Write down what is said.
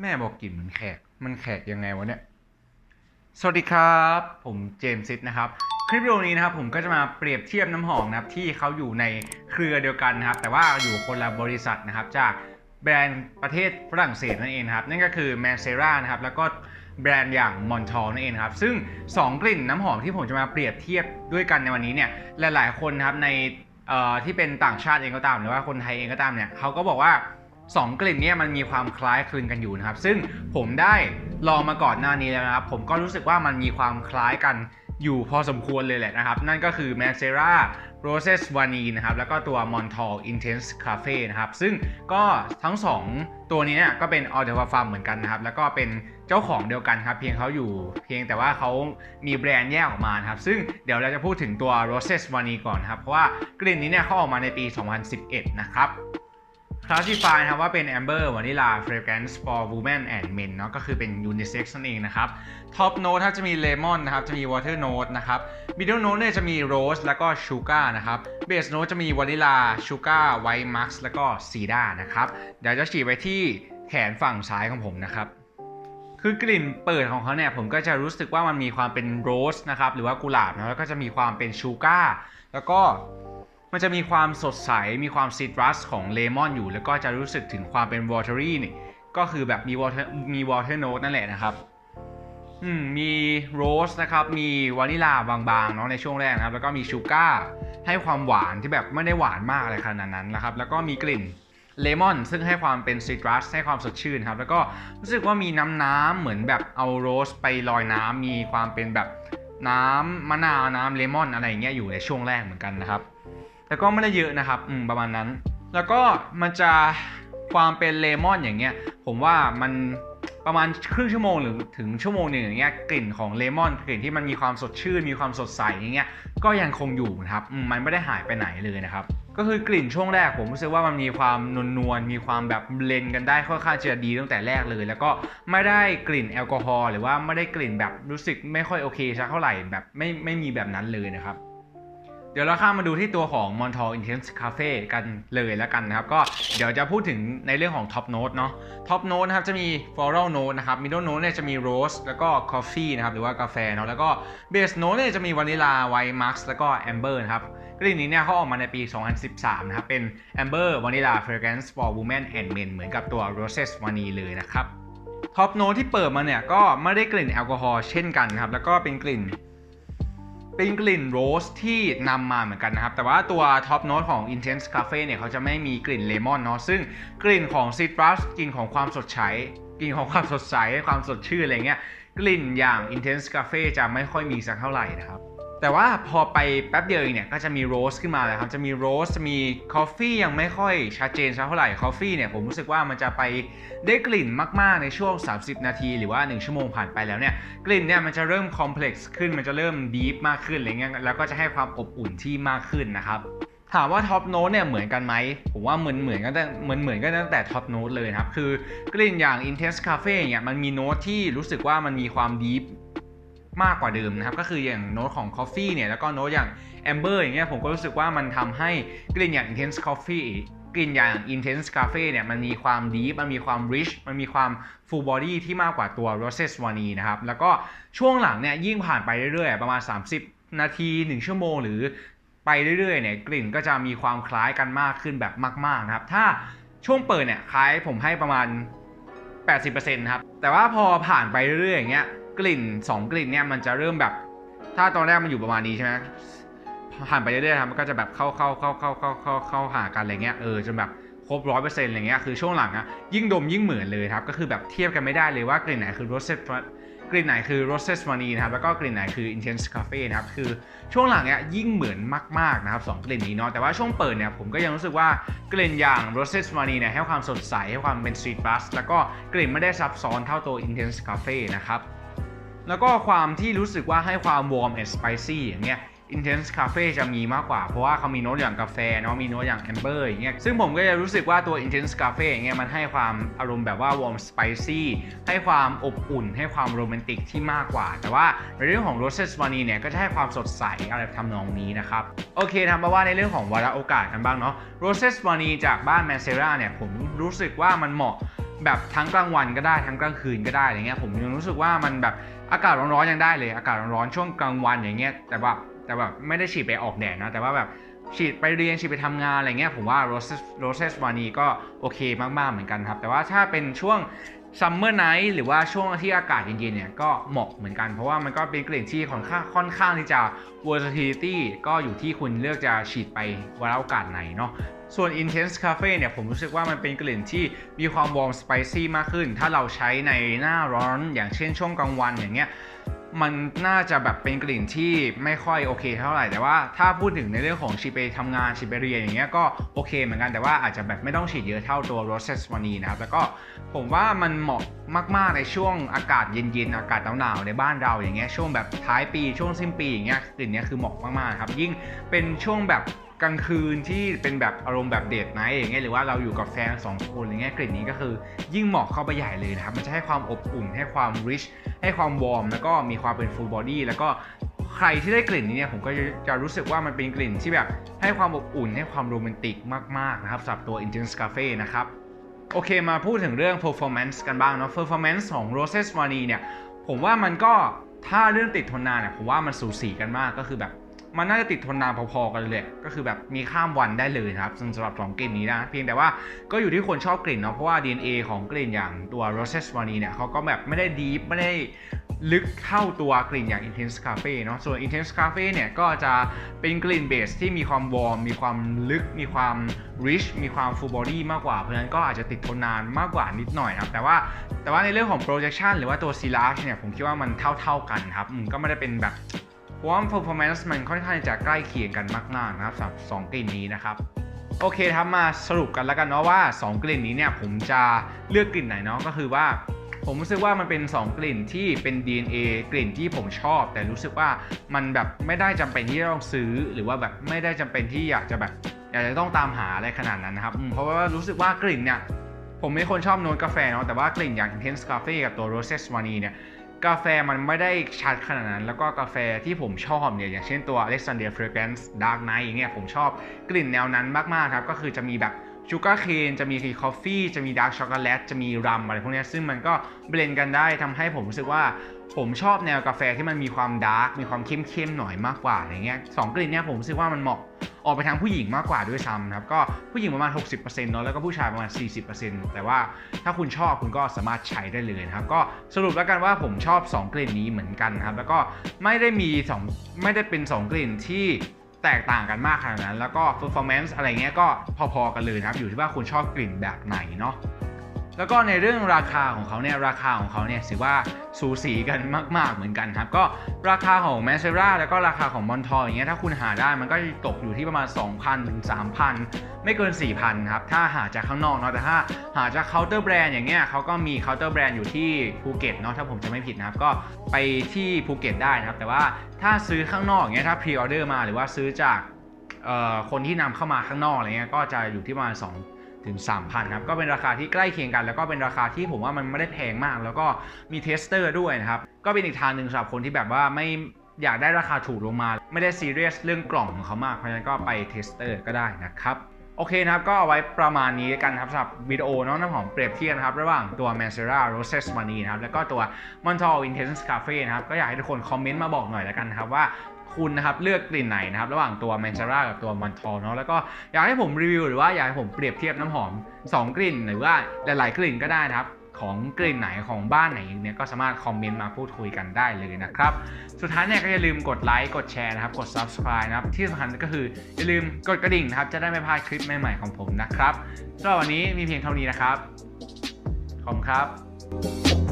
แม่บอกกลิ่นเหมันแขก มันแขกยังไงวะเนี่ย สวัสดีครับ ผมเจมส์ซิดนะครับ คลิปวิดีโอนี้นะครับผมก็จะมาเปรียบเทียบน้ำหอมนะครับที่เขาอยู่ในเครือเดียวกันนะครับ แต่ว่าอยู่คนละบริษัทนะครับจากแบรนด์ประเทศฝรั่งเศสนั่นเองครับ นั่นก็คือ m a n c e r a นะครับแล้วก็แบรนด์อย่าง m o n t o r นั่นเองครับ ซึ่ง 2 กลิ่นน้ำหอมที่ผมจะมาเปรียบเทียบด้วยกันในวันนี้เนี่ยหลาย ๆ คนนะครับในที่เป็นต่างชาติเองก็ตาม หรือว่าคนไทยเองก็ตามเนี่ยเขาก็บอกว่า 2 กลิ่นเนี่ยมันมีความคล้ายคลึงกันอยู่นะครับ ซึ่งผมได้ลองมาก่อนหน้านี้แล้วนะครับ ผมก็รู้สึกว่ามันมีความคล้ายกันอยู่พอสมควรเลยแหละนะครับ นั่นก็คือ m a n c e r a Roses v a n i l นะครับ แล้วก็ตัว Montal Intense Cafe นะครับ ซึ่งก็ทั้ง 2 ตัวนี้เนี่ยก็เป็น Eau de Parfum เหมือนกันนะครับ แล้วก็เป็นเจ้าของเดียวกันครับ เพียงเขาอยู่เพียงแต่ว่าเขามีแบรนด์แยกออกมานะครับ ซึ่งเดี๋ยวเราจะพูดถึงตัว Roses v a n i l ก่อนนครับ เพราะว่ากลิ่นนี้เนี่ยเขาออกมาในปี 2011 นะครับ Classify นะครับว่าเป็น Amber Vanilla Fragrance for Women and Men เนาะก็คือเป็น Unisex นั่นเองนะครับ Top Note ถ้าจะมี Lemon นะครับจะมี Water Note นะครับ Middle Note เนี่ยจะมี Rose แล้วก็ Sugar นะครับ Base Note จะมี Vanilla Sugar White Max แล้วก็ Cedar นะครับเดี๋ยวจะฉีดไปที่แขนฝั่งซ้ายของผมนะครับคือกลิ่นเปิดของเขาเนี่ยผมก็จะรู้สึกว่ามันมีความเป็นโรสนะครับหรือว่ากุหลาบนะแล้วก็จะมีความเป็นชูการ์แล้วก็ มันจะมีความสดใส มีความซิตรัสของเลมอนอยู่ แล้วก็จะรู้สึกถึงความเป็นวอเทอรี่นี่ ก็คือแบบมีวอเตอร์มีวอเตอร์โนตนั่นแหละนะครับ อืม มีโรสนะครับ มีวานิลาบางๆเนาะในช่วงแรกนะครับ แล้วก็มีชูการ์ให้ความหวานที่แบบไม่ได้หวานมากอะไรขนาดนั้นนะครับ แล้วก็มีกลิ่นเลมอนซึ่งให้ความเป็นซิตรัสให้ความสดชื่นครับ แล้วก็รู้สึกว่ามีน้ำน้ำๆเหมือนแบบเอาโรสไปลอยน้ำมีความเป็นแบบน้ำมะนาวน้ำเลมอนอะไรอย่างเงี้ยอยู่ในช่วงแรกเหมือนกันนะครับ แต่ก็ไม่ได้เยอะนะครับอืมประมาณนั้น แล้วก็มันจะความเป็นเลมอนอย่างเงี้ย ผมว่ามันประมาณครึ่งชั่วโมงหรือถึงชั่วโมงหนึ่งอย่างเงี้ยกลิ่นของเลมอนกลิ่นที่มันมีความสดชื่น มีความสดใสอย่างเงี้ยก็ยังคงอยู่นะครับอืมมันไม่ได้หายไปไหนเลยนะครับก็คือกลิ่นช่วงแรกผมรู้สึกว่ามันมีความนวลนวลมีความแบบเลนกันได้ค่อนข้างจะดีตั้งแต่แรกเลย แล้วก็ไม่ได้กลิ่นแอลกอฮอล์หรือว่าไม่ได้กลิ่นแบบรู้สึกไม่ค่อยโอเคสักเท่าไหร่แบบไม่ไม่มีแบบนั้นเลยนะครับ ดี๋ยวเราข้ามมาดูที่ตัวของ Montal Intense Cafe กันเลยแล้วกันนะครับ ก็เดี๋ยวจะพูดถึงในเรื่องของ Top Note เนาะ Top Note นะครับจะมี Floral Note นะครับ Middle Note เนี่ยจะมี Rose แล้วก็ Coffee นะครับหรือว่ากาแฟเนาะแล้วก็ Base Note เนี่ยจะมี Vanilla White Max แล้วก็ Amber นะครับกลิ่นนี้เนี่ยเขาออกมาในปี 2013 นะครับ เป็น Amber Vanilla Fragrance for Women and Men เหมือนกับตัว Roses Vanille เลยนะครับท็อปโนที่เปิดมาเนี่ยก็ไม่ได้กลิ่นแอลกอฮอล์เช่นกันครับ แล้วก็เป็นกลิ่น เป็นกลิ่นโรสที่นำมาเหมือนกันนะครับ แต่ว่าตัวท็อปโน้ตของ Intense Cafe เนี่ยเขาจะไม่มีกลิ่นเลมอนเนาะซึ่งกลิ่นของซิตรัสกลิ่นของความสดใสกลิ่นของความสดใสความสดชื่นอะไรเงี้ยกลิ่นอย่าง Intense Cafe จะไม่ค่อยมีสักเท่าไหร่นะครับ แต่ว่าพอไปแป๊บเดียวเองเนี่ยก็จะมีโรสขึ้นมาเลยครับ จะมีโรสจะมีคอฟฟี่ยังไม่ค่อยชัดเจนสักเท่าไหร่คอฟฟี่เนี่ยผมรู้สึกว่ามันจะไปได้กลิ่นมากๆในช่วง 30 นาที หรือว่า 1 ชั่วโมงผ่านไปแล้วเนี่ยกลิ่นเนี่ยมันจะเริ่มคอมเพล็กซ์ขึ้นมันจะเริ่มดีฟมากขึ้นอะไรเงี้ยแล้วก็จะให้ความอบอุ่นที่มากขึ้นนะครับถามว่าท็อปโน้ตเนี่ยเหมือนกันไหมผมว่าเหมือนเหมือนกันแต่เหมือนเหมือนกันตั้งแต่ท็อปโน้ตเลยครับ คือกลิ่นอย่าง Intense Cafe เนี่ยมันมีโน้ตที่รู้สึกว่ามันมีความดีฟ มากกว่าเดิมนะครับ ก็คืออย่างโน้ตของ Coffee เนี่ย แล้วก็โน้ตอย่าง Amber อย่างเงี้ยผมก็รู้สึกว่ามันทำให้กลิ่นอย่าง Intense Coffee กลิ่นอย่าง Intense Cafe เนี่ยมันมีความ deep มันมีความ rich มันมีความ full body ที่มากกว่าตัว Roses v a n i l นะครับ แล้วก็ช่วงหลังเนี่ยยิ่งผ่านไปเรื่อยๆ ประมาณ 30 นาที 1 ชั่วโมง หรือไปเรื่อยๆเนี่ยกลิ่นก็จะมีความคล้ายกันมากขึ้นแบบมากๆนะครับ ถ้าช่วงเปิดเนี่ยคล้ายผมให้ประมาณ 80%ครับ แต่ว่าพอผ่านไปเรื่อยๆอย่างเงี้ย กลิ่น 2 กลิ่นเนี่ยมันจะเริ่มแบบ ถ้าตอนแรกมันอยู่ประมาณนี้ใช่ไหมผ่านไปเรื่อยๆครับมันก็จะแบบเข้าเข้าเข้าเข้าเข้าเข้าเข้าหากันอะไรเงี้ยเออจนแบบครบร้อยเปอร์เซ็นต์อะไรเงี้ยคือช่วงหลังอะยิ่งดมยิ่งเหมือนเลยครับก็คือแบบเทียบกันไม่ได้เลยว่ากลิ่นไหนคือ roses กลิ่นไหนคือ roses vanille นะครับแล้วก็กลิ่นไหนคือ intense cafe นะครับคือช่วงหลังเนี่ยยิ่งเหมือนมากๆนะครับสองกลิ่นนี้เนาะแต่ว่าช่วงเปิดเนี่ยผมก็ยังรู้สึกว่ากลิ่นอย่าง roses m a n i เนี่ยให้ความสดใสให้ความเป็น sweet buzz แล้วก็กลิ่นไม่ได้ซับซ้อนเท่าตัว intense cafe นะครับ แล้วก็ความที่รู้สึกว่าให้ความ warm and spicy อย่างเงี้ย Intense Cafe จะมีมากกว่า เพราะว่าเขามีโน้ตอย่างกาแฟเนาะมีโน้ตอย่าง Amber อร์อย่างเงี้ยซึ่งผมก็จะรู้สึกว่าตัว Intense Cafe อย่างเงี้ยมันให้ความอารมณ์แบบว่า warm spicy ให้ความอบอุ่น ให้ความโรแมนติกที่มากกว่า แต่ว่าในเรื่องของ Roses v a n i l เนี่ยก็จะให้ความสดใสอะไรทำนองนี้นะครับ โอเคทำมาว่าในเรื่องของวาระโอกาสกันบ้างเนาะ Roses v a n i l จากบ้าน m a n c e r a เนี่ยผมรู้สึกว่ามันเหมาะ แบบทั้งกลางวันก็ได้ทั้งกลางคืนก็ได้อะไรเงี้ยผมยังรู้สึกว่ามันแบบอากาศร้อนๆยังได้เลย อากาศร้อนๆช่วงกลางวันอย่างเงี้ยแต่ว่าแต่แบบไม่ได้ฉีดไปออกแดดนะแต่ว่าแบบฉีดไปเรียนฉีดไปทำงานอะไรเงี้ยผมว่า roses roses วานีก็โอเคมากๆเหมือนกันครับ แต่ว่าถ้าเป็นช่วงซัมเมอร์ไนท์หรือว่าช่วงที่อากาศเย็นๆเนี่ยก็เหมาะเหมือนกันเพราะว่ามันก็เป็นกลิ่นที่ค่อนข้างค่อนข้างที่จะ versatility ก็อยู่ที่คุณเลือกจะฉีดไปวันโอกาสไหนเนาะ ส่วน Intense Cafe เนี่ยผมรู้สึกว่ามันเป็นกลิ่นที่มีความวอร์มสไปซี่มากขึ้น ถ้าเราใช้ในหน้าร้อนอย่างเช่นช่วงกลางวันอย่างเงี้ยมันน่าจะแบบเป็นกลิ่นที่ไม่ค่อยโอเคเท่าไหร่ แต่ว่าถ้าพูดถึงในเรื่องของฉีดไปทำงานฉีดไปเรียนอย่างเงี้ยก็โอเคเหมือนกันแต่ว่าอาจจะแบบไม่ต้องฉีดเยอะเท่าตัว Roses วานีนะครับแล้วก็ผมว่ามันเหมาะมากๆในช่วงอากาศเย็นๆ อากาศหนาวๆในบ้านเราอย่างเงี้ยช่วงแบบท้ายปีช่วงสิ้นปีอย่างเงี้ยกลิ่นเนี้ยคือเหมาะมากๆครับยิ่งเป็นช่วงแบบ กลางคืนที่เป็นแบบอารมณ์แบบเดทไนท์อย่างเงี้ยหรือว่าเราอยู่กับแฟนสองคนอย่างเงี้ยกลิ่นนี้ก็คือ ยิ่งเหมาะเข้าไปใหญ่เลยนะครับ มันจะให้ความอบอุ่นให้ความ rich ให้ความวอร์มแล้วก็มีความเป็น full body แล้วก็ใครที่ได้กลิ่นนี้เนี่ยผมก็จะรู้สึกว่ามันเป็นกลิ่นที่แบบให้ความอบอุ่นให้ความโรแมนติกมากๆนะครับสำหรับตัว Intense Cafe นะครับโอเคมาพูดถึงเรื่อง performance กันบ้างเนาะ performance ของ Roses m a n i เนี่ยผมว่ามันก็ถ้าเรื่องติดทนนานเนี่ยผมว่ามันสูสีกันมากก็คือแบบ มันน่าจะติดทนนานพอๆกันเลย ก็คือแบบมีข้ามวันได้เลยนะครับสำหรับสองกลิ่นนี้นะ เพียงแต่ว่าก็อยู่ที่คนชอบกลิ่นเนาะเพราะว่า DNA ของกลิ่นอย่างตัว Roses m a n i เนี่ยเขาก็แบบไม่ได้ดีไม่ได้ลึกเท่าตัวกลิ่นอย่าง Intense Cafe เนาะส่วน Intense Cafe เนี่ยก็จะเป็นกลิ่นเบสที่มีความวอร์มมีความลึก มีความ rich มีความ full body มากกว่า เพราะฉะนั้นก็อาจจะติดทนนานมากกว่านิดหน่อยนะครับ แต่ว่าแต่ว่าในเรื่องของ projection หรือว่าตัว silage เนี่ยผมคิดว่ามันเท่าๆกันครับก็ไม่ได้เป็นแบบ เพราะว่า performance มันค่อนข้างจะใกล้เคียงกันมากๆนะครับสำหรับสองกลิ่นนี้นะครับโอเคครับมาสรุปกันแล้วกันเนาะว่า 2 กลิ่นนี้เนี่ยผมจะเลือกกลิ่นไหนเนาะก็คือว่า ผมรู้สึกว่ามันเป็น 2 กลิ่นที่เป็น DNA กลิ่นที่ผมชอบ แต่รู้สึกว่ามันแบบไม่ได้จำเป็นที่จะต้องซื้อ หรือว่าแบบไม่ได้จำเป็นที่อยากจะแบบอยากจะต้องตามหาอะไรขนาดนั้นนะครับเพราะว่ารู้สึกว่ากลิ่นเนี่ยผมเป็นคนชอบโน้ตกาแฟเนาะแต่ว่ากลิ่นอย่าง Intense Cafe กับตัว Roses m a n i เนี่ย กาแฟมันไม่ได้ชัดขนาดนั้น แล้วก็กาแฟที่ผมชอบเนี่ย อย่างเช่นตัว Alexander Fragrance Dark Night อย่างเงี้ยผมชอบกลิ่นแนวนั้นมากๆครับ ก็คือจะมีแบบชูการ์เคนจะมีทีคอฟฟี่จะมีดาร์กช็อกโกแลตจะมีรัมอะไรพวกนี้ซึ่งมันก็เบลนกันได้ทำให้ผมรู้สึกว่า ผมชอบแนวกาแฟที่มันมีความดาร์กมีความเข้มๆหน่อยมากกว่าอะไรเงี้ยสองกลิ่นเนี้ยผมรู้สึกว่ามันเหมาะ ออกไปทางผู้หญิงมากกว่าด้วยซ้ำนะครับก็ผู้หญิงประมาณ 60%เนาะแล้วก็ผู้ชายประมาณ 40%แต่ว่าถ้าคุณชอบคุณก็สามารถใช้ได้เลยนะครับก็สรุปแล้วกันว่าผมชอบ 2 กลิ่นนี้เหมือนกันครับแล้วก็ไม่ได้มี2ไม่ได้เป็น 2 กลิ่นที่แตกต่างกันมากขนาดนั้น แล้วก็ performance อะไรเงี้ยก็พอๆกันเลยนะครับอยู่ที่ว่าคุณชอบกลิ่นแบบไหนเนาะ แล้วก็ในเรื่องราคาของเขาเนี่ยราคาของเขาเนี่ยถือว่าสูสีกันมาก ๆ เหมือนกันครับ ก็ราคาของ m a เซราแล้วก็ราคาของมอนทออย่างเงี้ยถ้าคุณหาได้มันก็ตกอยู่ที่ประมาณ 2,000ถึง3,000 ไม่เกิน 4,000 ครับ ถ้าหาจากข้างนอกเนาะแต่ถ้าหาจากเคาน์เตอร์แบรนด์อย่างเงี้ยเขาก็มีเคาน์เตอร์แบรนด์อยู่ที่ภูเก็ตเนาะถ้าผมจะไม่ผิดนะครับ ก็ไปที่ภูเก็ตได้นะครับ แต่ว่าถ้าซื้อข้างนอกอย่างเงี้ยถ้าพรีออเดอร์มาหรือว่าซื้อจากเอ่อคนที่นำเข้ามาข้างนอกอะไรเงี้ยก็จะอยู่ที่ประมาณ2 ถึง 3,000ครับก็เป็นราคาที่ใกล้เคียงกัน แล้วก็เป็นราคาที่ผมว่ามันไม่ได้แพงมาก แล้วก็มีเทสเตอร์ด้วยนะครับก็เป็นอีกทางหนึ่งสำหรับคนที่แบบว่าไม่อยากได้ราคาถูกลงมา ไม่ได้ซีเรียสเรื่องกล่องของเขามากเพราะฉะนั้นก็ไปเทสเตอร์ก็ได้นะครับโอเคนะครับ ก็เอาไว้ประมาณนี้กันครับสำหรับวิดีโอน้องน้ำหอมเปรียบเทียบนะครับ ระหว่างตัว m a n c e r a Roses m a n i นะครับ แล้วก็ตัว Montal Intense Cafe นะครับ ก็อยากให้ทุกคนคอมเมนต์มาบอกหน่อยแล้วกันนะครับว่า คุณนะครับเลือกกลิ่นไหนนะครับระหว่างตัว m a n c e r a กับตัว Montal เนาะแล้วก็อยากให้ผมรีวิวหรือว่าอยากให้ผมเปรียบเทียบน้ำหอม 2 กลิ่น หรือว่าหลาย ๆ กลิ่นก็ได้นะครับของกลิ่นไหนของบ้านไหนเนี่ยก็สามารถคอมเมนต์มาพูดคุยกันได้เลยนะครับ สุดท้ายเนี่ยก็อย่าลืมกดไลค์กดแชร์นะครับ กด subscribe นะครับ ที่สำคัญก็คืออย่าลืมกดกระดิ่งนะครับ จะได้ไม่พลาดคลิปใหม่ๆของผมนะครับสำหรับวันนี้มีเพียงเท่านี้นะครับ ขอบคุณครับ